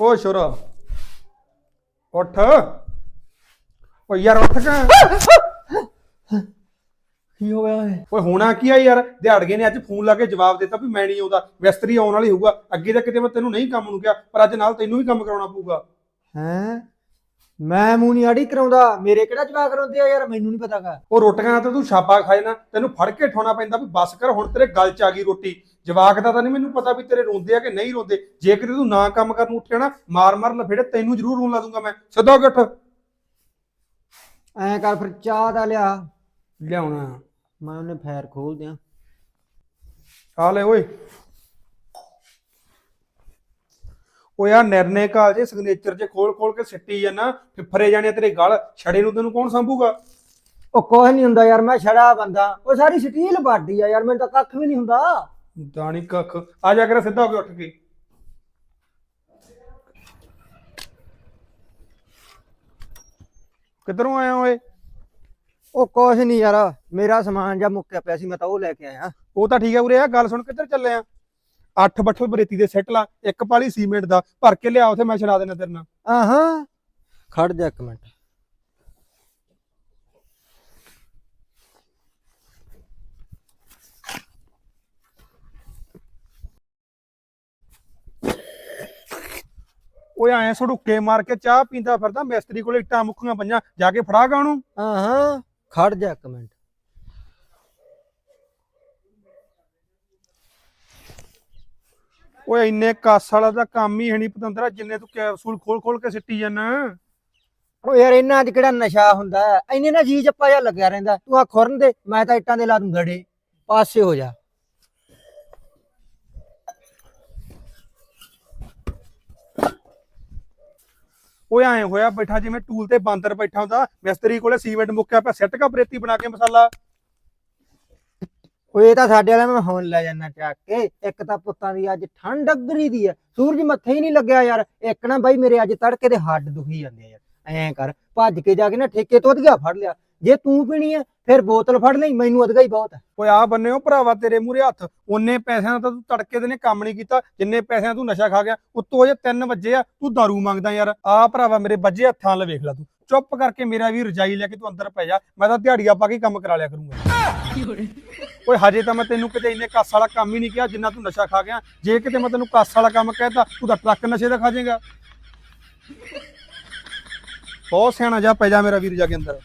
ਓ ਸ਼ੁਰਾ। ਉੱਠ। ਓ ਯਾਰ ਉੱਠ ਕਾ। ਕੀ ਹੋ ਗਿਆ ਓਏ? ਓਏ ਹੋਣਾ ਕੀ ਆ ਯਾਰ? ਦਿਹਾੜਗੇ ਨੇ ਅੱਜ ਫੋਨ ਲਾ ਕੇ ਜਵਾਬ ਦਿੱਤਾ ਵੀ ਮੈਂ ਨਹੀਂ ਆਉਂਦਾ। ਮਿਸਤਰੀ ਆਉਣ ਵਾਲੀ ਹੋਊਗਾ। ਅੱਗੇ ਤਾਂ ਕਿਤੇ ਮੈਂ ਤੈਨੂੰ ਨਹੀਂ ਕੰਮ ਨੂੰ ਕਿਹਾ ਪਰ ਅੱਜ ਨਾਲ ਤੈਨੂੰ ਵੀ ਕੰਮ ਕਰਾਉਣਾ ਪਊਗਾ। ਹੈ? ਮੈਂ ਮੂੰਹ ਨਹੀਂ ਆੜੀ ਕਰਾਉਂਦਾ। ਮੇਰੇ ਕਿਹੜਾ ਜਵਾਕ ਕਰਾਉਂਦੇ ਆ ਯਾਰ? ਮੈਨੂੰ ਨਹੀਂ ਪਤਾਗਾ। ਉਹ ਰੋਟੀਆਂ ਤਾਂ ਤੂੰ ਛਾਪਾ ਖਾਏ ਨਾ ਤੈਨੂੰ ਫੜ ਕੇ ਠਾਉਣਾ ਪੈਂਦਾ ਵੀ ਬਸ ਕਰ ਹੁਣ ਤੇਰੇ ਗਲ ਚ ਆ ਗਈ ਰੋਟੀ। ਜਵਾਕ ਦਾ ਤਾਂ ਨਹੀਂ ਮੈਨੂੰ ਪਤਾ ਵੀ ਤੇਰੇ ਰੋਂਦੇ ਆ ਕਿ ਨਹੀਂ ਰੋਂਦੇ। ਜੇ ਕਿਤੇ ਤੂੰ ਨਾ ਕੰਮ ਕਰਨ ਉੱਠਿਆ ਨਾ ਮਾਰ ਮਾਰ ਲਫੇੜੇ ਤੈਨੂੰ ਜ਼ਰੂਰ ਰੋਣ ਲਾ ਦੂੰਗਾ ਮੈਂ। ਸਿੱਧਾ ਉੱਠ। ਐਂ ਕਰ ਫਿਰ ਚਾਹ ਦਾ ਲਿਆ। ਲਿਆਉਣਾ। ਮੈਂ ਉਹਨੇ ਫੈਰ ਖੋਲ ਦਿਆਂ ਆ ਲੈ ਓਏ। ਆ ਨਿਰਣੇ ਕਾਲ ਜੇ ਸਿਗਨੇਚਰ ਜੇ ਖੋਲ ਖੋਲ ਕੇ ਸਿੱਟੀ ਜਾਣਾ ਫਿੱਫਰੇ ਜਾਣੇ ਤੇਰੇ ਗਲ ਛੜੇ ਨੂੰ ਤੈਨੂੰ ਕੌਣ ਸੰਭੂਗਾ? ਉਹ ਕੁਛ ਨਹੀਂ ਹੁੰਦਾ ਯਾਰ ਮੈਂ ਛੜਾ ਬੰਦਾ। ਉਹ ਸਾਰੀ ਸਟੀਲ ਬਾਡੀ ਆ ਯਾਰ ਮੈਨੂੰ ਤਾਂ ਕੱਖ ਵੀ ਨਹੀਂ ਹੁੰਦਾ। ਦਾਣੀ ਕੱਖ। ਆ ਜਾ ਕਰ ਸਿੱਧਾ ਹੋ ਕੇ ਉੱਠ ਕੇ। ਕਿੱਧਰੋਂ ਆਇਆ ਓਏ? ਉਹ ਕੁਛ ਨਹੀਂ ਯਾਰ ਮੇਰਾ ਸਮਾਨ ਜਾਂ ਮੁੱਕਿਆ ਪਿਆ ਸੀ ਮੈਂ ਤਾਂ ਉਹ ਲੈ ਕੇ ਆਇਆ। ਉਹ ਤਾਂ ਠੀਕ ਹੈ ਉਰੇ ਆ ਗੱਲ ਸੁਣ ਕਿੱਧਰ ਚੱਲੇ ਆ? ਅੱਠ ਬੱਠਲ ਬਰੇਤੀ ਦੇ ਸੈੱਟ ਲਾ ਇੱਕ ਪਾਲੀ ਸੀਮੈਂਟ ਦਾ ਭਰ ਕੇ ਲਿਆ ਉਥੇ ਮੈਂ ਛਡਾ ਦੇਣਾ ਤੇਰੇ ਨਾਲ। ਆਹਾਂ। ਖੜ ਜਾ ਇੱਕ ਮਿੰਟ। ਓਏ ਐਂ ਸੜੁੱਕੇ ਮਾਰ ਕੇ ਚਾਹ ਪੀਂਦਾ ਫਿਰਦਾ ਮਿਸਤਰੀ ਕੋਲੇ ਇੱਟਾਂ ਮੁੱਕੀਆਂ ਪਈਆਂ ਜਾ ਕੇ ਫੜਾ ਗਾ ਉਹਨੂੰ। ਆਹਾਂ। ਖੜ ਜਾ ਇੱਕ ਮਿੰਟ। ਓਏ ਇੰਨੇ ਕਾਸ ਵਾਲਾ ਦਾ ਕੰਮ ਹੀ ਹੈ ਨਹੀਂ ਪਤੰਦਰਾ ਜਿੰਨੇ ਤੂੰ ਕੈਪਸੂਲ ਖੋਲ ਖੋਲ ਕੇ ਸਿੱਟੀ ਜਾਂਦਾ ਉਹ ਯਾਰ ਇਹਨਾਂ 'ਚ ਕਿਹੜਾ ਨਸ਼ਾ ਹੁੰਦਾ ਹੈ? ਇੰਨੇ ਨਾ ਜੀ ਜੱਪਾ ਜਿਹਾ ਲੱਗਿਆ ਰਹਿੰਦਾ। ਤੂੰ ਆ ਖੁਰਨ ਦੇ ਮੈਂ ਤਾਂ ਇੱਟਾਂ ਦੇ ਲਾ ਦੂੰ ਗੜੇ। ਪਾਸੇ ਹੋ ਜਾ। ਓਏ ਐਂ ਹੋਇਆ ਬੈਠਾ ਜਿਵੇਂ ਟੂਲ ਤੇ ਬਾਂਦਰ ਬੈਠਾ ਹੁੰਦਾ। ਮਿਸਤਰੀ ਕੋਲੇ ਸੀਮੈਂਟ ਮੁੱਕਿਆ ਪਿਆ ਸੈੱਟ ਕਾ ਬਰੇਤੀ ਬਣਾ ਕੇ ਮਸਾਲਾ। ਉਹ ਇਹ ਤਾਂ ਸਾਡੇ ਵਾਲਾ ਮੈਂ ਹੁਣ ਲੈ ਜਾਣਾ ਚੱਕ ਕੇ। ਇੱਕ ਤਾਂ ਪੁੱਤਾਂ ਦੀ ਅੱਜ ਠੰਡ ਅਗਰੀ ਦੀ ਆ। ਸੂਰਜ ਮੱਥੇ ਹੀ ਨਹੀਂ ਲੱਗਿਆ ਯਾਰ। ਇੱਕ ਨਾ ਬਾਈ ਮੇਰੇ ਅੱਜ ਤੜਕੇ ਦੇ ਹੱਡ ਦੁਖੀ ਜਾਂਦੇ ਆ ਯਾਰ। ਐਂ ਕਰ, ਭੱਜ ਕੇ ਜਾ ਕੇ ਨਾ ਠੇਕੇ ਤੋਂ ਅਧਿਆ ਫੜ ਲਿਆ। ਜੇ ਤੂੰ ਪੀਣੀ ਆ, ਫਿਰ ਬੋਤਲ ਫੜ ਲਈ। ਮੈਨੂੰ ਅਧਗਾ ਹੀ ਬਹੁਤ ਆ। ਓਏ ਆ ਬੰਨੇ ਉਹ ਭਰਾਵਾ ਤੇਰੇ ਮੂਰੇ ਹੱਥ। ਉਹਨੇ ਪੈਸਿਆਂ ਦਾ ਤਾਂ ਤੂੰ ਤੜਕੇ ਦੇ ਨੇ ਕੰਮ ਨਹੀਂ ਕੀਤਾ। ਜਿੰਨੇ ਪੈਸਿਆਂ ਤੂੰ ਨਸ਼ਾ ਖਾ ਗਿਆ, ਉੱਤੋਂ ਅਜੇ 3 ਵਜੇ ਆ। ਤੂੰ ਦਾਰੂ ਮੰਗਦਾ ਯਾਰ। ਆ ਭਰਾਵਾ ਮੇਰੇ ਵੱਜੇ ਹੱਥਾਂ ਨਾਲ ਵੇਖ ਲੈ ਤੂੰ। ਚੁੱਪ ਕਰਕੇ ਮੇਰਾ ਵੀ ਰਜਾਈ ਲੈ ਕੇ ਤੂੰ ਅੰਦਰ ਪੈ ਜਾ। ਮੈਂ ਤਾਂ ਦਿਹਾੜੀਆ ਪਾ ਕੇ ਕੰਮ ਕਰਾ ਲਿਆ ਕਰੂੰਗਾ। ਓਏ ਹਜੇ ਤਾਂ ਮੈਂ ਤੈਨੂੰ ਕਿਤੇ ਇੰਨੇ ਕੱਸ ਵਾਲਾ ਕੰਮ ਹੀ ਨਹੀਂ ਕਿਹਾ ਜਿੰਨਾ ਤੂੰ ਨਸ਼ਾ ਖਾ ਗਿਆ। ਜੇ ਕਿਤੇ ਮੈਂ ਤੈਨੂੰ ਕੱਸ ਵਾਲਾ ਕੰਮ ਕਹਿਤਾ, ਤੂੰ ਤਾਂ ਟਰੱਕ ਨਸ਼ੇ ਦਾ ਖਾ ਜਾਏਗਾ। ਬਹੁਤ ਸਿਆਣਾ ਜਾ ਪੈ ਜਾ ਮੇਰਾ ਵੀਰ ਜਾ ਕੇ ਅੰਦਰ।